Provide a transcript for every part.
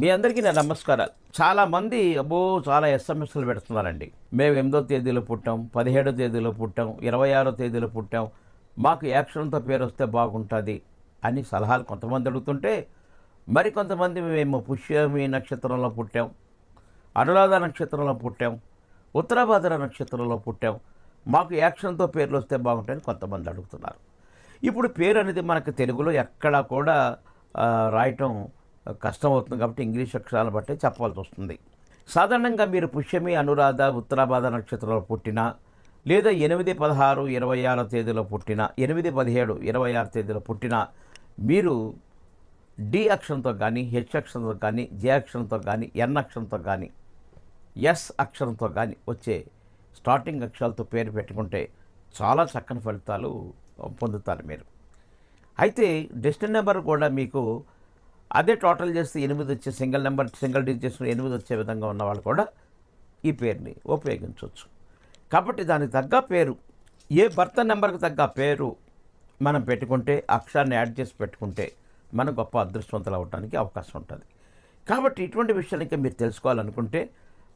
మీ అందరికీ నా నమస్కారాలు. చాలామంది అబ్బో చాలా ఎస్ఎంఎస్లు పెడుతున్నారండి. మేము ఎనిమిదో తేదీలో పుట్టాం పదిహేడో తేదీలో పుట్టాం ఇరవై ఆరో తేదీలో పుట్టాం. మాకు యాక్షన్తో పేరు వస్తే బాగుంటుంది అని సలహాలు కొంతమంది అడుగుతుంటే మరి కొంతమంది మేము పుష్యమి నక్షత్రంలో పుట్టాం అనురాధ నక్షత్రంలో పుట్టాం ఉత్తరాభాద్ర నక్షత్రంలో పుట్టాం. మాకు యాక్షన్తో పేర్లు వస్తే బాగుంటాయని కొంతమంది అడుగుతున్నారు. ఇప్పుడు పేరు అనేది మనకు తెలుగులో ఎక్కడా కూడా రాయటం కష్టం అవుతుంది కాబట్టి ఇంగ్లీష్ అక్షరాలను బట్టే చెప్పాల్సి వస్తుంది. సాధారణంగా మీరు పుష్యమి అనురాధ ఉత్తరాబాధ నక్షత్రంలో పుట్టినా లేదా ఎనిమిది పదహారు ఇరవై ఆరో తేదీలో పుట్టిన ఎనిమిది పదిహేడు ఇరవై ఆరు తేదీలో పుట్టిన మీరు డి అక్షరంతో కానీ హెచ్ అక్షరంతో కానీ జే అక్షరంతో కానీ ఎన్ అక్షరంతో కానీ ఎస్ అక్షరంతో కానీ వచ్చే స్టార్టింగ్ అక్షరాలతో పేరు పెట్టుకుంటే చాలా చక్కని ఫలితాలు పొందుతారు మీరు. అయితే డెస్టిన్ నెంబర్ కూడా మీకు అదే టోటల్ చేస్తే ఎనిమిది వచ్చే సింగిల్ నెంబర్ సింగిల్ డిజిట్ చేసిన ఎనిమిది వచ్చే విధంగా ఉన్న వాళ్ళు కూడా ఈ పేరుని ఉపయోగించవచ్చు. కాబట్టి దానికి తగ్గ పేరు ఏ భర్త నెంబర్కి తగ్గ పేరు మనం పెట్టుకుంటే అక్షరాన్ని యాడ్ చేసి పెట్టుకుంటే మనం గొప్ప అదృష్టవంతులు అవడానికి అవకాశం ఉంటుంది. కాబట్టి ఇటువంటి విషయాలు ఇంకా మీరు తెలుసుకోవాలనుకుంటే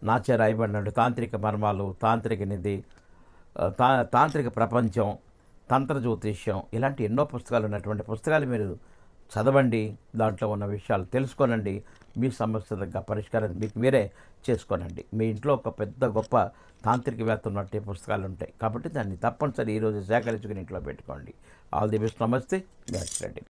నాచే రాయబడినట్టు తాంత్రిక మర్మాలు తాంత్రిక నిధి తా తాంత్రిక ప్రపంచం తంత్ర జ్యోతిష్యం ఇలాంటి ఎన్నో పుస్తకాలు ఉన్నటువంటి పుస్తకాలు మీరు చదవండి దాంట్లో ఉన్న విషయాలు తెలుసుకోనండి మీ సమస్య తగ్గ పరిష్కారం మీకు మీరే చేసుకోనండి. మీ ఇంట్లో ఒక పెద్ద గొప్ప తాంత్రికవేత్త ఉన్నట్టే పుస్తకాలు ఉంటాయి కాబట్టి దాన్ని తప్పనిసరి ఈరోజు సేకరించుకుని ఇంట్లో పెట్టుకోండి. All the best. నమస్తే. మీ రెడ్డి